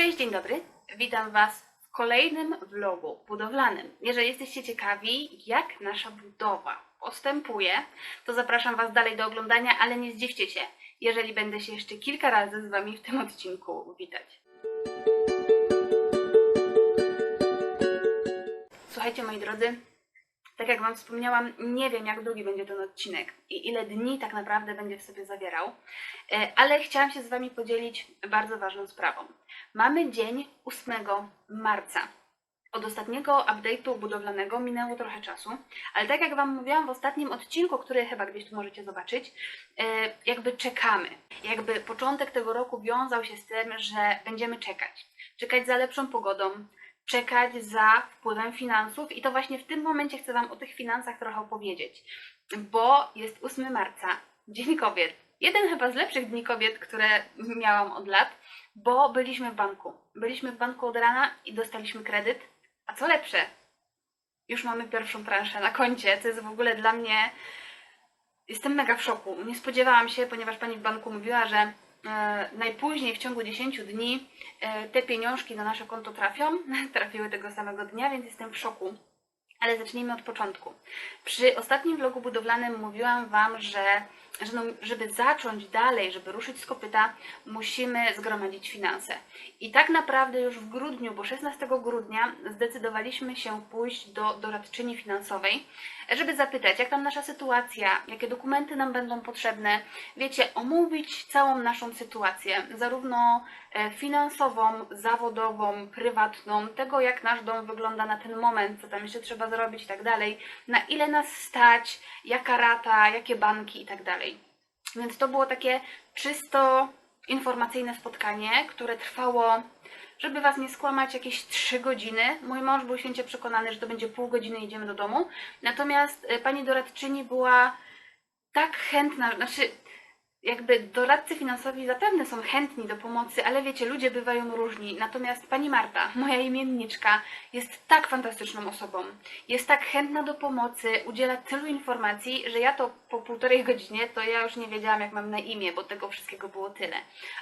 Cześć, dzień dobry. Witam Was w kolejnym vlogu budowlanym. Jeżeli jesteście ciekawi, jak nasza budowa postępuje, to zapraszam Was dalej do oglądania, ale nie zdziwcie się, jeżeli będę się jeszcze kilka razy z Wami w tym odcinku witać. Słuchajcie, moi drodzy, tak jak Wam wspomniałam, nie wiem, jak długi będzie ten odcinek i ile dni tak naprawdę będzie w sobie zawierał, e, ale chciałam się z Wami podzielić bardzo ważną sprawą. Mamy dzień 8 marca. Od ostatniego update'u budowlanego minęło trochę czasu, ale tak jak Wam mówiłam w ostatnim odcinku, który chyba gdzieś tu możecie zobaczyć, e, jakby czekamy. Jakby początek tego roku wiązał się z tym, że będziemy czekać. Czekać za lepszą pogodą, czekać za wpływem finansów i to właśnie w tym momencie chcę Wam o tych finansach trochę opowiedzieć, bo jest 8 marca, Dzień Kobiet. Jeden chyba z lepszych dni kobiet, które miałam od lat, bo byliśmy w banku. Byliśmy w banku od rana i dostaliśmy kredyt, a co lepsze, już mamy pierwszą transzę na koncie, co jest w ogóle dla mnie... Jestem mega w szoku. Nie spodziewałam się, ponieważ pani w banku mówiła, że najpóźniej w ciągu 10 dni e, te pieniążki na nasze konto trafią. Trafiły tego samego dnia, więc jestem w szoku. Ale zacznijmy od początku. Przy ostatnim vlogu budowlanym mówiłam Wam, że, że no, żeby zacząć dalej, żeby ruszyć z kopyta, musimy zgromadzić finanse. I tak naprawdę już w grudniu, bo 16 grudnia zdecydowaliśmy się pójść do doradczyni finansowej, żeby zapytać, jak tam nasza sytuacja, jakie dokumenty nam będą potrzebne. Wiecie, omówić całą naszą sytuację, zarówno e, finansową, zawodową, prywatną, tego jak nasz dom wygląda na ten moment, co tam jeszcze trzeba zrobić i tak dalej, na ile nas stać, jaka rata, jakie banki i tak dalej. Więc to było takie czysto informacyjne spotkanie, które trwało, żeby Was nie skłamać, jakieś 3 godziny. Mój mąż był święcie przekonany, że to będzie pół godziny i idziemy do domu. Natomiast e, pani doradczyni była tak chętna, znaczy jakby doradcy finansowi zapewne są chętni do pomocy, ale wiecie, ludzie bywają różni. Natomiast pani Marta, moja imienniczka, jest tak fantastyczną osobą. Jest tak chętna do pomocy, udziela tylu informacji, że ja to po półtorej godzinie to ja już nie wiedziałam, jak mam na imię, bo tego wszystkiego było tyle.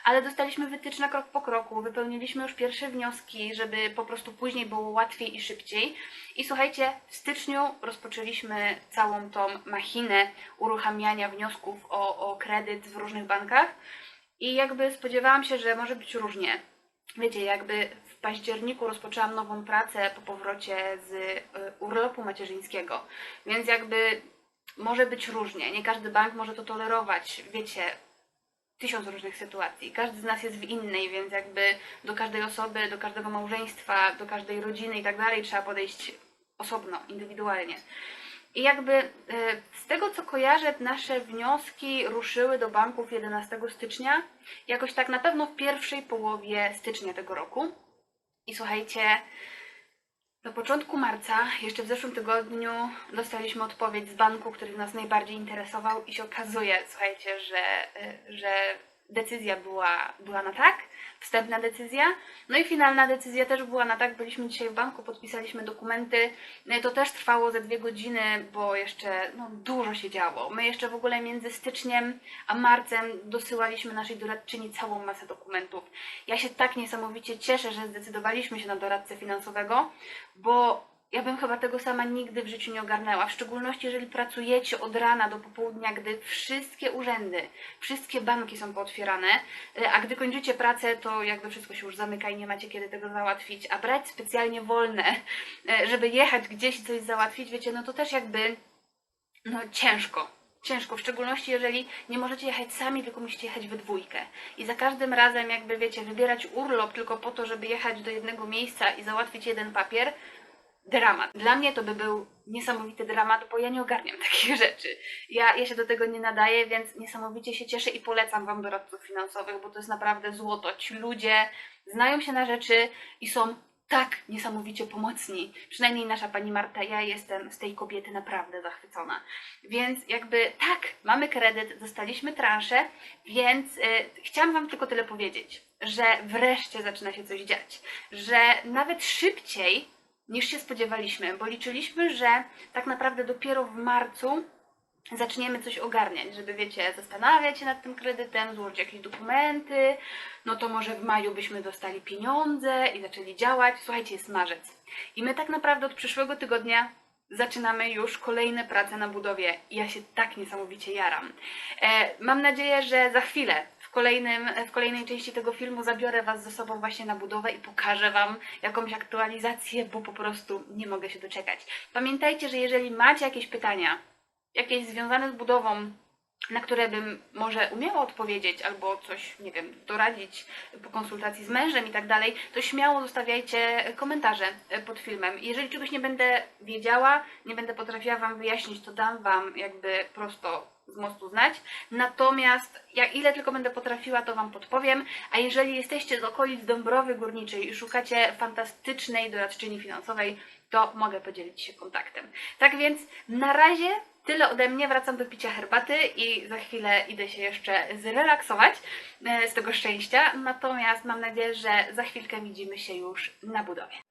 Ale dostaliśmy wytyczne krok po kroku, wypełniliśmy już pierwsze wnioski, żeby po prostu później było łatwiej i szybciej. I słuchajcie, w styczniu rozpoczęliśmy całą tą machinę uruchamiania wniosków o, o kredyt w różnych bankach i jakby spodziewałam się, że może być różnie. Wiecie, jakby w październiku rozpoczęłam nową pracę po powrocie z y, urlopu macierzyńskiego, więc jakby może być różnie. Nie każdy bank może to tolerować. Wiecie, tysiąc różnych sytuacji. Każdy z nas jest w innej, więc jakby do każdej osoby, do każdego małżeństwa, do każdej rodziny i tak dalej trzeba podejść osobno, indywidualnie. I jakby e, z tego co kojarzę, nasze wnioski ruszyły do banków 11 stycznia, jakoś tak na pewno w pierwszej połowie stycznia tego roku. I słuchajcie, na początku marca, jeszcze w zeszłym tygodniu, dostaliśmy odpowiedź z banku, który nas najbardziej interesował i się okazuje, słuchajcie, że, e, że decyzja była, była na tak, wstępna decyzja, no i finalna decyzja też była na tak. Byliśmy dzisiaj w banku, podpisaliśmy dokumenty. No To też trwało ze dwie godziny, bo jeszcze no, dużo się działo. My jeszcze w ogóle między styczniem a marcem dosyłaliśmy naszej doradczyni całą masę dokumentów. Ja się tak niesamowicie cieszę, że zdecydowaliśmy się na doradcę finansowego, bo ja bym chyba tego sama nigdy w życiu nie ogarnęła. W szczególności, jeżeli pracujecie od rana do popołudnia, gdy wszystkie urzędy, wszystkie banki są pootwierane, e, a gdy kończycie pracę, to jakby wszystko się już zamyka i nie macie kiedy tego załatwić. A brać specjalnie wolne, e, żeby jechać gdzieś i coś załatwić, wiecie, no to też jakby no ciężko. Ciężko, w szczególności jeżeli nie możecie jechać sami, tylko musicie jechać we dwójkę. I za każdym razem, jakby wiecie, wybierać urlop tylko po to, żeby jechać do jednego miejsca i załatwić jeden papier, dramat. Dla mnie to by był niesamowity dramat, bo ja nie ogarniam takich rzeczy. Ja, ja się do tego nie nadaję, więc niesamowicie się cieszę i polecam Wam doradców finansowych, bo to jest naprawdę złoto. Ci ludzie znają się na rzeczy i są tak niesamowicie pomocni. Przynajmniej nasza pani Marta, ja jestem z tej kobiety naprawdę zachwycona. Więc jakby tak, mamy kredyt, dostaliśmy transzę, więc y, chciałam Wam tylko tyle powiedzieć, że wreszcie zaczyna się coś dziać, że nawet szybciej niż się spodziewaliśmy, bo liczyliśmy, że tak naprawdę dopiero w marcu zaczniemy coś ogarniać, żeby wiecie, zastanawiać się nad tym kredytem, złożyć jakieś dokumenty, no to może w maju byśmy dostali pieniądze i zaczęli działać. Słuchajcie, jest marzec. I my tak naprawdę od przyszłego tygodnia zaczynamy już kolejne prace na budowie. I ja się tak niesamowicie jaram. E, mam nadzieję, że za chwilę w, kolejnym, w kolejnej części tego filmu zabiorę Was ze sobą właśnie na budowę i pokażę Wam jakąś aktualizację, bo po prostu nie mogę się doczekać. Pamiętajcie, że jeżeli macie jakieś pytania, jakieś związane z budową, na które bym może umiała odpowiedzieć albo coś, nie wiem, doradzić po konsultacji z mężem i tak dalej, to śmiało zostawiajcie komentarze pod filmem. Jeżeli czegoś nie będę wiedziała, nie będę potrafiła Wam wyjaśnić, to dam Wam jakby prosto z mostu znać. Natomiast jak ile tylko będę potrafiła, to Wam podpowiem. A jeżeli jesteście z okolic Dąbrowy Górniczej i szukacie fantastycznej doradczyni finansowej, to mogę podzielić się kontaktem. Tak więc na razie tyle ode mnie. Wracam do picia herbaty i za chwilę idę się jeszcze zrelaksować e, z tego szczęścia. Natomiast mam nadzieję, że za chwilkę widzimy się już na budowie.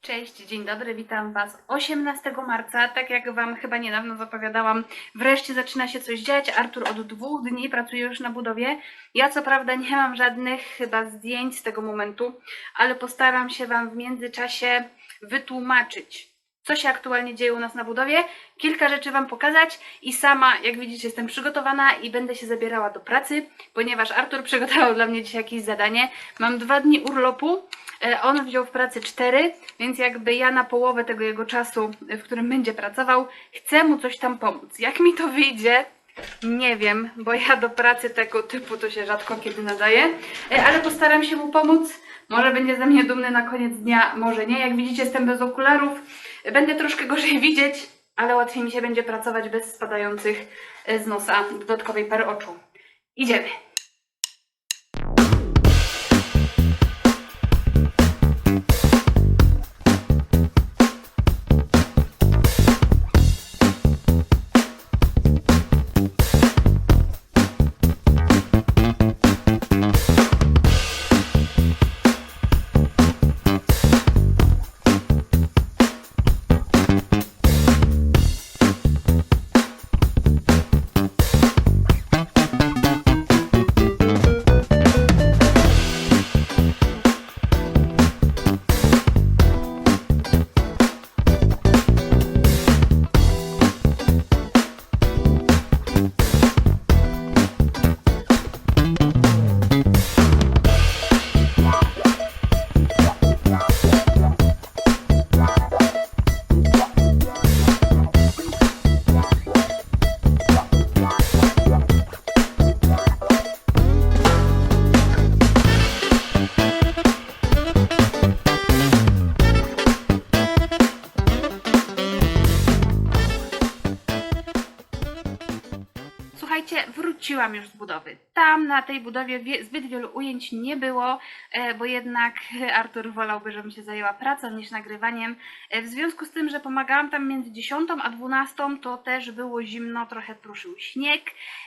Cześć, dzień dobry, witam Was 18 marca. Tak jak Wam chyba niedawno zapowiadałam, wreszcie zaczyna się coś dziać. Artur od dwóch dni pracuje już na budowie. Ja co prawda nie mam żadnych chyba zdjęć z tego momentu, ale postaram się Wam w międzyczasie wytłumaczyć, co się aktualnie dzieje u nas na budowie, kilka rzeczy Wam pokazać i sama, jak widzicie, jestem przygotowana i będę się zabierała do pracy, ponieważ Artur przygotował dla mnie dzisiaj jakieś zadanie. Mam dwa dni urlopu, e, on wziął w pracy cztery, więc jakby ja na połowę tego jego czasu, e, w którym będzie pracował, chcę mu coś tam pomóc. Jak mi to wyjdzie, nie wiem, bo ja do pracy tego typu to się rzadko kiedy nadaje, E, ale postaram się mu pomóc. Może będzie ze mnie dumny na koniec dnia, może nie. Jak widzicie, jestem bez okularów. Będę troszkę gorzej widzieć, ale łatwiej mi się będzie pracować bez spadających e, z nosa dodatkowej pary oczu. Idziemy. Wróciłam już z budowy. Tam na tej budowie wie, zbyt wielu ujęć nie było, e, bo jednak Artur wolałby, żebym się zajęła pracą niż nagrywaniem. E, w związku z tym, że pomagałam tam między 10 a 12, to też było zimno, trochę pruszył śnieg,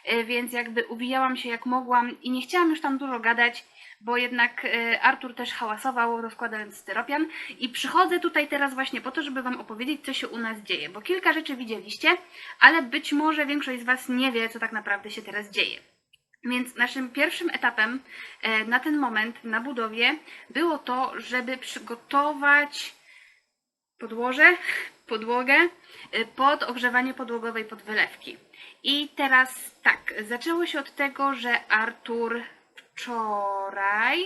e, więc jakby uwijałam się jak mogłam i nie chciałam już tam dużo gadać, bo jednak e, Artur też hałasował rozkładając styropian i przychodzę tutaj teraz właśnie po to, żeby Wam opowiedzieć, co się u nas dzieje, bo kilka rzeczy widzieliście, ale być może większość z Was nie wie, co tak naprawdę się teraz dzieje. Więc naszym pierwszym etapem e, na ten moment na budowie było to, żeby przygotować podłoże, podłogę e, pod ogrzewanie podłogowej pod wylewki. I teraz tak, zaczęło się od tego, że Artur wczoraj,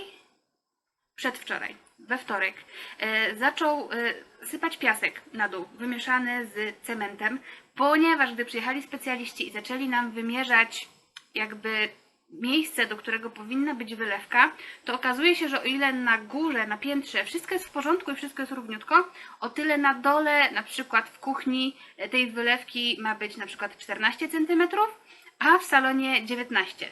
przedwczoraj, we wtorek, e, zaczął e, sypać piasek na dół, wymieszany z cementem, ponieważ gdy przyjechali specjaliści i zaczęli nam wymierzać jakby miejsce, do którego powinna być wylewka, to okazuje się, że o ile na górze, na piętrze wszystko jest w porządku i wszystko jest równiutko, o tyle na dole, na przykład w kuchni e, tej wylewki ma być na przykład 14 cm, a w salonie 19,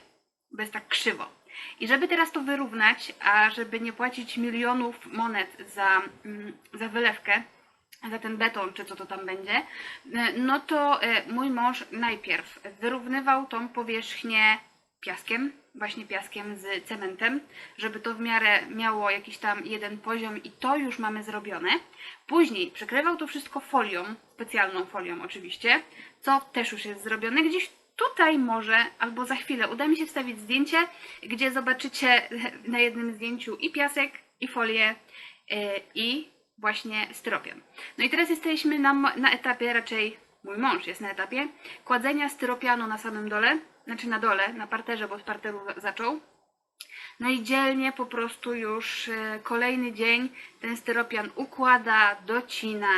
bo jest tak krzywo. I żeby teraz to wyrównać, a żeby nie płacić milionów monet za, mm, za wylewkę, za ten beton, czy co to tam będzie, e, no to e, mój mąż najpierw wyrównywał tą powierzchnię piaskiem, właśnie piaskiem z cementem, żeby to w miarę miało jakiś tam jeden poziom i to już mamy zrobione. Później przykrywał to wszystko folią, specjalną folią oczywiście, co też już jest zrobione. Gdzieś tutaj może, albo za chwilę uda mi się wstawić zdjęcie, gdzie zobaczycie na jednym zdjęciu i piasek, i folię, yy, i właśnie styropian. No i teraz jesteśmy na, na etapie, raczej mój mąż jest na etapie, kładzenia styropianu na samym dole, znaczy na dole, na parterze, bo z parteru za- zaczął. No i dzielnie po prostu już e, kolejny dzień ten styropian układa, docina,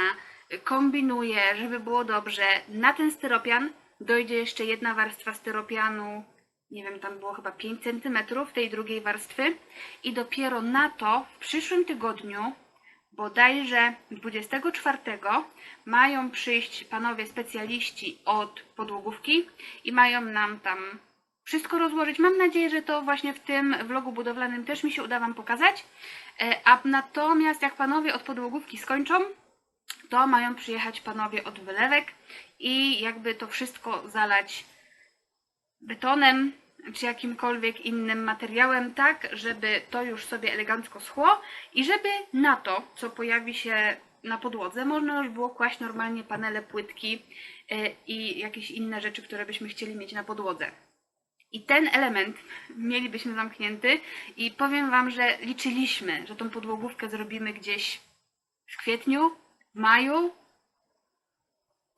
e, kombinuje, żeby było dobrze. Na ten styropian dojdzie jeszcze jedna warstwa styropianu, nie wiem, tam było chyba 5 cm tej drugiej warstwy i dopiero na to w przyszłym tygodniu bodajże 24 mają przyjść panowie specjaliści od podłogówki i mają nam tam wszystko rozłożyć. Mam nadzieję, że to właśnie w tym vlogu budowlanym też mi się uda Wam pokazać. E, A natomiast jak panowie od podłogówki skończą, to mają przyjechać panowie od wylewek i jakby to wszystko zalać betonem czy jakimkolwiek innym materiałem, tak, żeby to już sobie elegancko schło i żeby na to, co pojawi się na podłodze, można już było kłaść normalnie panele, płytki y, i jakieś inne rzeczy, które byśmy chcieli mieć na podłodze. I ten element mielibyśmy zamknięty i powiem Wam, że liczyliśmy, że tą podłogówkę zrobimy gdzieś w kwietniu, w maju,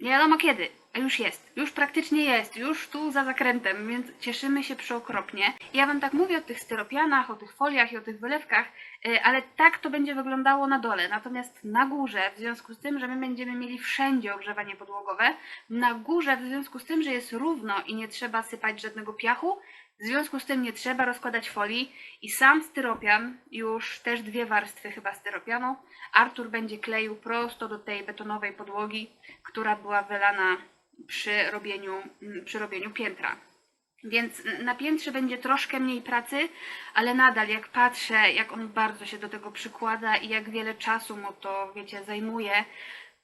nie wiadomo kiedy, a już jest. Już praktycznie jest, już tu za zakrętem, więc cieszymy się przeokropnie. Ja Wam tak mówię o tych styropianach, o tych foliach i o tych wylewkach, y, ale tak to będzie wyglądało na dole. Natomiast na górze, w związku z tym, że my będziemy mieli wszędzie ogrzewanie podłogowe, na górze, w związku z tym, że jest równo i nie trzeba sypać żadnego piachu, w związku z tym nie trzeba rozkładać folii i sam styropian, już też dwie warstwy chyba styropianu, Artur będzie kleił prosto do tej betonowej podłogi, która była wylana przy robieniu, mm, przy robieniu piętra. Więc na piętrze będzie troszkę mniej pracy, ale nadal jak patrzę, jak on bardzo się do tego przykłada i jak wiele czasu mu to, wiecie, zajmuje,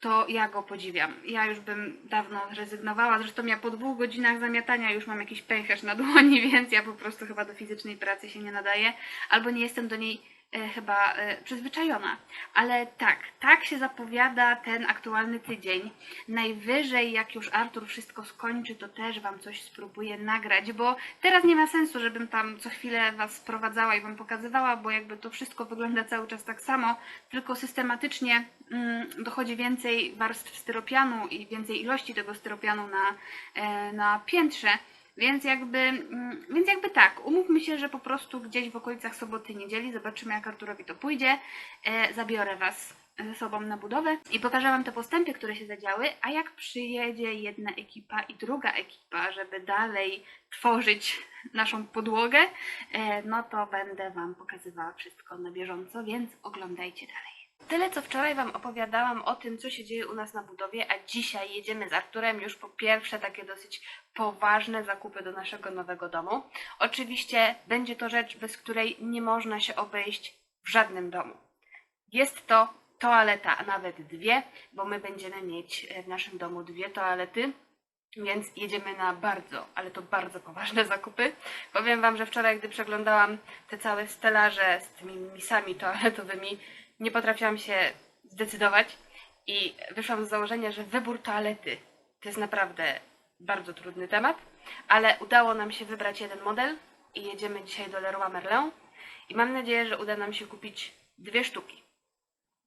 to ja go podziwiam. Ja już bym dawno zrezygnowała. Zresztą ja po dwóch godzinach zamiatania już mam jakiś pęcherz na dłoni, więc ja po prostu chyba do fizycznej pracy się nie nadaję, albo nie jestem do niej chyba e, przyzwyczajona. Ale tak, tak się zapowiada ten aktualny tydzień. Najwyżej, jak już Artur wszystko skończy, to też Wam coś spróbuję nagrać, bo teraz nie ma sensu, żebym tam co chwilę Was sprowadzała i Wam pokazywała, bo jakby to wszystko wygląda cały czas tak samo, tylko systematycznie mm, dochodzi więcej warstw styropianu i więcej ilości tego styropianu na, e, na piętrze. Więc jakby, mm, więc jakby tak, umówmy się, że po prostu gdzieś w okolicach soboty, niedzieli zobaczymy jak Arturowi to pójdzie. E, zabiorę Was ze sobą na budowę i pokażę Wam te postępy, które się zadziały, a jak przyjedzie jedna ekipa i druga ekipa, żeby dalej tworzyć naszą podłogę, e, no to będę Wam pokazywała wszystko na bieżąco, więc oglądajcie dalej. Tyle co wczoraj Wam opowiadałam o tym, co się dzieje u nas na budowie, a dzisiaj jedziemy z Arturem już po pierwsze takie dosyć poważne zakupy do naszego nowego domu. Oczywiście będzie to rzecz, bez której nie można się obejść w żadnym domu. Jest to toaleta, a nawet dwie, bo my będziemy mieć e, w naszym domu dwie toalety. Więc jedziemy na bardzo, ale to bardzo poważne zakupy. Powiem Wam, że wczoraj, gdy przeglądałam te całe stelaże z tymi misami toaletowymi, nie potrafiłam się zdecydować i wyszłam z założenia, że wybór toalety to jest naprawdę bardzo trudny temat, ale udało nam się wybrać jeden model i jedziemy dzisiaj do Leroy Merlin i mam nadzieję, że uda nam się kupić dwie sztuki.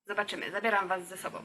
Zobaczymy, zabieram Was ze sobą.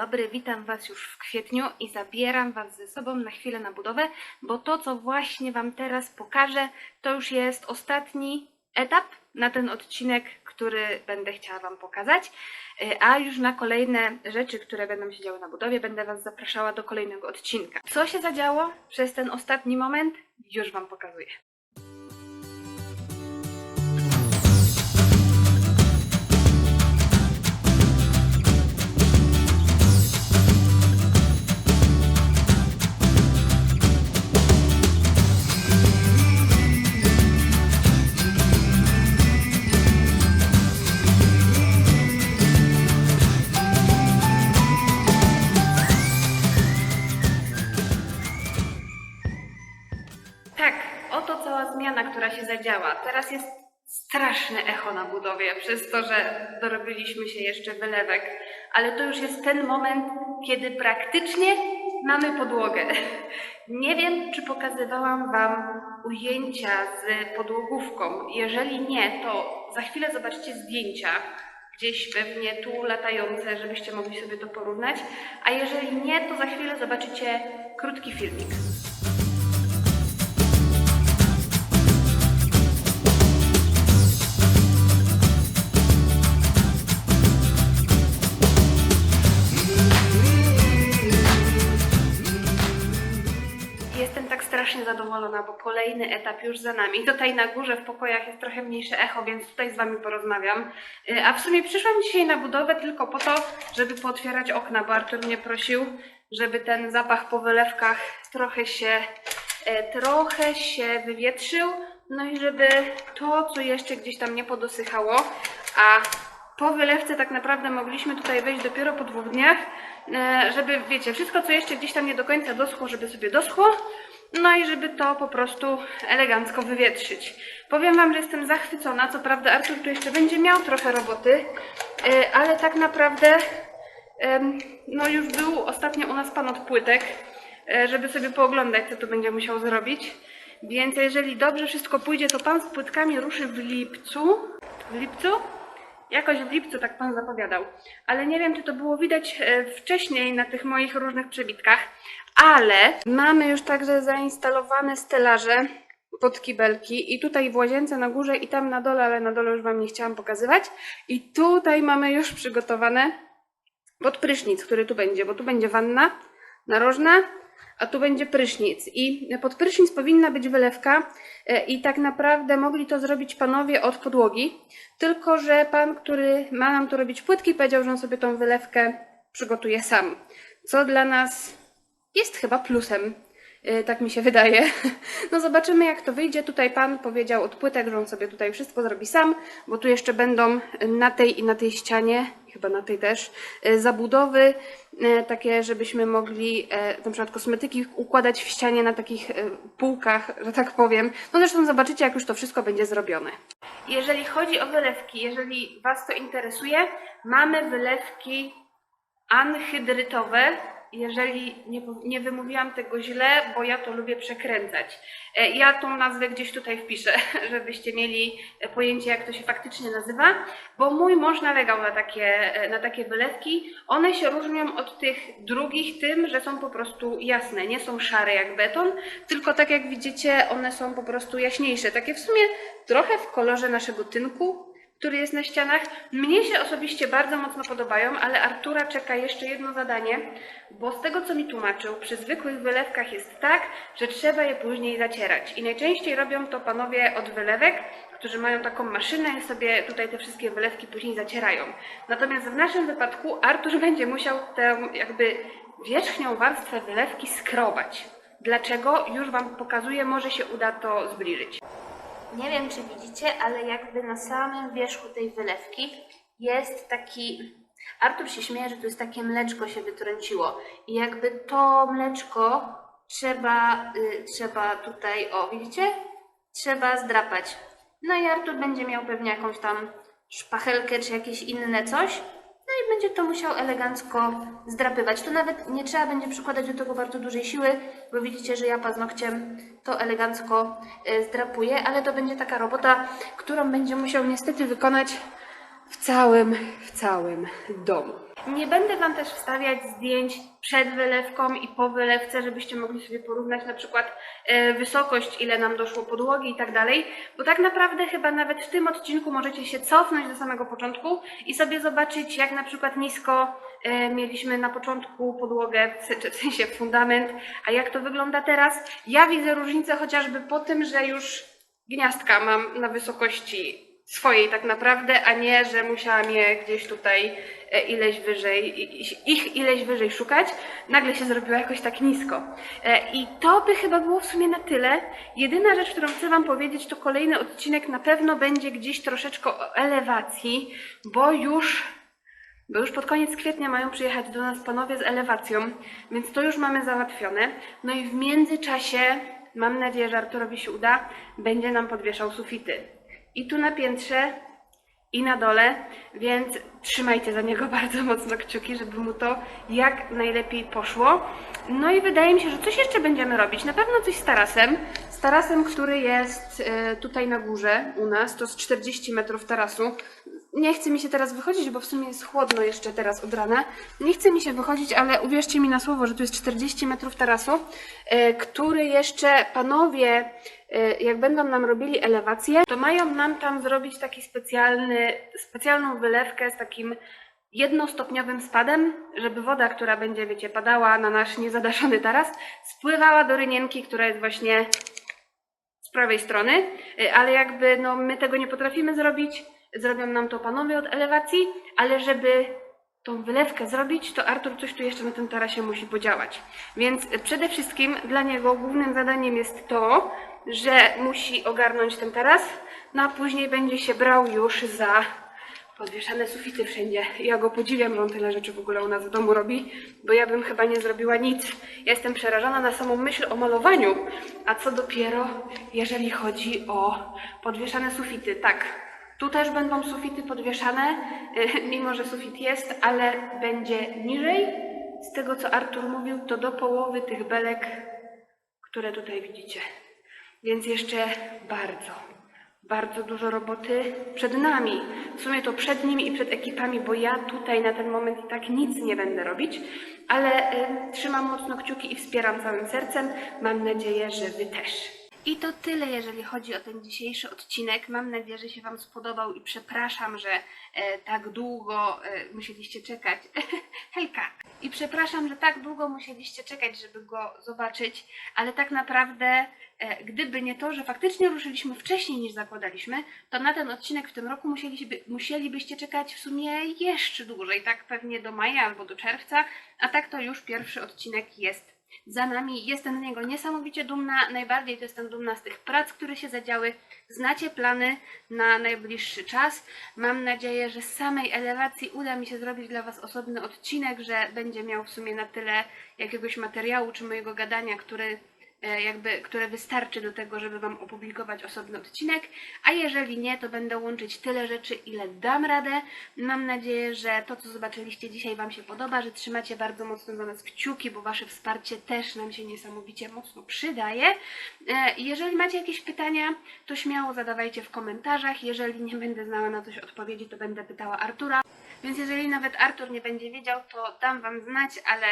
Dobry, witam Was już w kwietniu i zabieram Was ze sobą na chwilę na budowę, bo to, co właśnie Wam teraz pokażę, to już jest ostatni etap na ten odcinek, który będę chciała Wam pokazać, Y, a już na kolejne rzeczy, które będą się działy na budowie, będę Was zapraszała do kolejnego odcinka. Co się zadziało przez ten ostatni moment, już Wam pokazuję. Zadziała. Teraz jest straszne echo na budowie, przez to, że dorobiliśmy się jeszcze wylewek, ale to już jest ten moment, kiedy praktycznie mamy podłogę. Nie wiem, czy pokazywałam Wam ujęcia z podłogówką. Jeżeli nie, to za chwilę zobaczycie zdjęcia, gdzieś pewnie tu latające, żebyście mogli sobie to porównać. A jeżeli nie, to za chwilę zobaczycie krótki filmik. Strasznie zadowolona, bo kolejny etap już za nami. Tutaj na górze w pokojach jest trochę mniejsze echo, więc tutaj z Wami porozmawiam. Y, A w sumie przyszłam dzisiaj na budowę tylko po to, żeby pootwierać okna, bo Artur mnie prosił, żeby ten zapach po wylewkach trochę się, e, trochę się wywietrzył, no i żeby to, co jeszcze gdzieś tam nie podosychało, a po wylewce tak naprawdę mogliśmy tutaj wejść dopiero po dwóch dniach, e, żeby, wiecie, wszystko co jeszcze gdzieś tam nie do końca doschło, żeby sobie doschło, no i żeby to po prostu elegancko wywietrzyć. Powiem Wam, że jestem zachwycona, co prawda Artur tu jeszcze będzie miał trochę roboty, e, ale tak naprawdę no już był ostatnio u nas pan od płytek, e, żeby sobie pooglądać, co tu będzie musiał zrobić. Więc jeżeli dobrze wszystko pójdzie, to pan z płytkami ruszy w lipcu. W lipcu? Jakoś w lipcu tak pan zapowiadał. Ale nie wiem, czy to było widać e, wcześniej na tych moich różnych przebitkach. Ale mamy już także zainstalowane stelaże pod kibelki i tutaj w łazience na górze i tam na dole, ale na dole już wam nie chciałam pokazywać. I tutaj mamy już przygotowane pod prysznic, który tu będzie, bo tu będzie wanna narożna, a tu będzie prysznic. I pod prysznic powinna być wylewka e, i tak naprawdę mogli to zrobić panowie od podłogi, tylko że pan, który ma nam tu robić płytki, powiedział, że on sobie tą wylewkę przygotuje sam, co dla nas jest chyba plusem. e, Tak mi się wydaje. No zobaczymy jak to wyjdzie. Tutaj pan powiedział od płytek, że on sobie tutaj wszystko zrobi sam, bo tu jeszcze będą na tej i na tej ścianie, chyba na tej też, e, zabudowy e, takie, żebyśmy mogli na przykład kosmetyki układać w ścianie na takich półkach, że tak powiem. No zresztą zobaczycie jak już to wszystko będzie zrobione. Jeżeli chodzi o wylewki, jeżeli Was to interesuje, mamy wylewki anhydrytowe. Jeżeli nie, nie wymówiłam tego źle, bo ja to lubię przekręcać. E, Ja tą nazwę gdzieś tutaj wpiszę, żebyście mieli pojęcie, jak to się faktycznie nazywa, bo mój mąż nalegał na takie, e, na takie wylewki. One się różnią od tych drugich tym, że są po prostu jasne, nie są szare jak beton, tylko tak jak widzicie, one są po prostu jaśniejsze. Takie w sumie trochę w kolorze naszego tynku, który jest na ścianach. Mnie się osobiście bardzo mocno podobają, ale Artura czeka jeszcze jedno zadanie, bo z tego co mi tłumaczył, przy zwykłych wylewkach jest tak, że trzeba je później zacierać. I najczęściej robią to panowie od wylewek, którzy mają taką maszynę i sobie tutaj te wszystkie wylewki później zacierają. Natomiast w naszym wypadku Artur będzie musiał tę jakby wierzchnią warstwę wylewki skrobać. Dlaczego? Już Wam pokazuję, może się uda to zbliżyć. Nie wiem, czy widzicie, ale jakby na samym wierzchu tej wylewki jest taki Artur się śmieje, że to jest takie mleczko się wytrąciło i jakby to mleczko trzeba, y, trzeba tutaj, o widzicie? Trzeba zdrapać. No i Artur będzie miał pewnie jakąś tam szpachelkę czy jakieś inne coś. I będzie to musiał elegancko zdrapywać. Tu nawet nie trzeba będzie przykładać do tego bardzo dużej siły, bo widzicie, że ja paznokciem to elegancko y, zdrapuję, ale to będzie taka robota, którą będzie musiał niestety wykonać w całym, w całym domu. Nie będę Wam też wstawiać zdjęć przed wylewką i po wylewce, żebyście mogli sobie porównać na przykład e, wysokość, ile nam doszło podłogi i tak dalej, bo tak naprawdę chyba nawet w tym odcinku możecie się cofnąć do samego początku i sobie zobaczyć, jak na przykład nisko e, mieliśmy na początku podłogę, w se- w sensie fundament, a jak to wygląda teraz. Ja widzę różnicę chociażby po tym, że już gniazdka mam na wysokości swojej tak naprawdę, a nie, że musiałam je gdzieś tutaj e, ileś wyżej, ich ileś wyżej szukać. Nagle się zrobiło jakoś tak nisko. E, I to by chyba było w sumie na tyle. Jedyna rzecz, którą chcę Wam powiedzieć, to kolejny odcinek na pewno będzie gdzieś troszeczkę o elewacji, bo już bo już pod koniec kwietnia mają przyjechać do nas panowie z elewacją, więc to już mamy załatwione. No i w międzyczasie, mam nadzieję, że Arturowi się uda, będzie nam podwieszał sufity. I tu na piętrze, i na dole, więc trzymajcie za niego bardzo mocno kciuki, żeby mu to jak najlepiej poszło. No i wydaje mi się, że coś jeszcze będziemy robić. Na pewno coś z tarasem. Z tarasem, który jest e, tutaj na górze u nas, to z 40 metrów tarasu. Nie chce mi się teraz wychodzić, bo w sumie jest chłodno jeszcze teraz od rana. Nie chce mi się wychodzić, ale uwierzcie mi na słowo, że tu jest 40 metrów tarasu, e, który jeszcze panowie, jak będą nam robili elewację, to mają nam tam zrobić taki specjalny, specjalną wylewkę z takim jednostopniowym spadem, żeby woda, która będzie, wiecie, padała na nasz niezadaszony taras, spływała do rynienki, która jest właśnie z prawej strony, y, ale jakby no, my tego nie potrafimy zrobić, zrobią nam to panowie od elewacji, ale żeby tą wylewkę zrobić, to Artur coś tu jeszcze na tym tarasie musi podziałać. Więc y, przede wszystkim dla niego głównym zadaniem jest to, że musi ogarnąć ten taras, no a później będzie się brał już za podwieszane sufity wszędzie. Ja go podziwiam, że on tyle rzeczy w ogóle u nas w domu robi, bo ja bym chyba nie zrobiła nic. Ja jestem przerażona na samą myśl o malowaniu, a co dopiero, jeżeli chodzi o podwieszane sufity. Tak, tu też będą sufity podwieszane, mimo że sufit jest, ale będzie niżej. Z tego, co Artur mówił, to do połowy tych belek, które tutaj widzicie. Więc jeszcze bardzo, bardzo dużo roboty przed nami. W sumie to przed nimi i przed ekipami, bo ja tutaj na ten moment i tak nic nie będę robić, ale y, trzymam mocno kciuki i wspieram całym sercem. Mam nadzieję, że Wy też. I to tyle, jeżeli chodzi o ten dzisiejszy odcinek. Mam nadzieję, że się Wam spodobał i przepraszam, że e, tak długo e, musieliście czekać. Hejka! I przepraszam, że tak długo musieliście czekać, żeby go zobaczyć, ale tak naprawdę, e, gdyby nie to, że faktycznie ruszyliśmy wcześniej niż zakładaliśmy, to na ten odcinek w tym roku musieliby, musielibyście czekać w sumie jeszcze dłużej, tak pewnie do maja albo do czerwca, a tak to już pierwszy odcinek jest za nami. Jestem z niego niesamowicie dumna. Najbardziej to jestem dumna z tych prac, które się zadziały. Znacie plany na najbliższy czas. Mam nadzieję, że z samej elewacji uda mi się zrobić dla Was osobny odcinek, że będzie miał w sumie na tyle jakiegoś materiału czy mojego gadania, który jakby, które wystarczy do tego, żeby Wam opublikować osobny odcinek, a jeżeli nie, to będę łączyć tyle rzeczy, ile dam radę. Mam nadzieję, że to, co zobaczyliście dzisiaj Wam się podoba, że trzymacie bardzo mocno za nas kciuki, bo Wasze wsparcie też nam się niesamowicie mocno przydaje. E, Jeżeli macie jakieś pytania, to śmiało zadawajcie w komentarzach. Jeżeli nie będę znała na coś odpowiedzi, to będę pytała Artura. Więc jeżeli nawet Artur nie będzie wiedział, to dam Wam znać, ale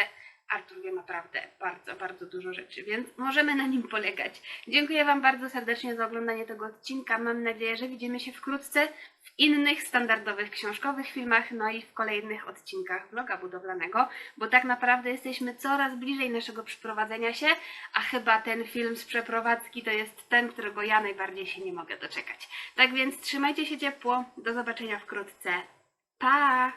Artur wie naprawdę bardzo, bardzo dużo rzeczy, więc możemy na nim polegać. Dziękuję Wam bardzo serdecznie za oglądanie tego odcinka. Mam nadzieję, że widzimy się wkrótce w innych standardowych książkowych filmach, no i w kolejnych odcinkach vloga budowlanego, bo tak naprawdę jesteśmy coraz bliżej naszego przeprowadzenia się, a chyba ten film z przeprowadzki to jest ten, którego ja najbardziej się nie mogę doczekać. Tak więc trzymajcie się ciepło, do zobaczenia wkrótce. Pa!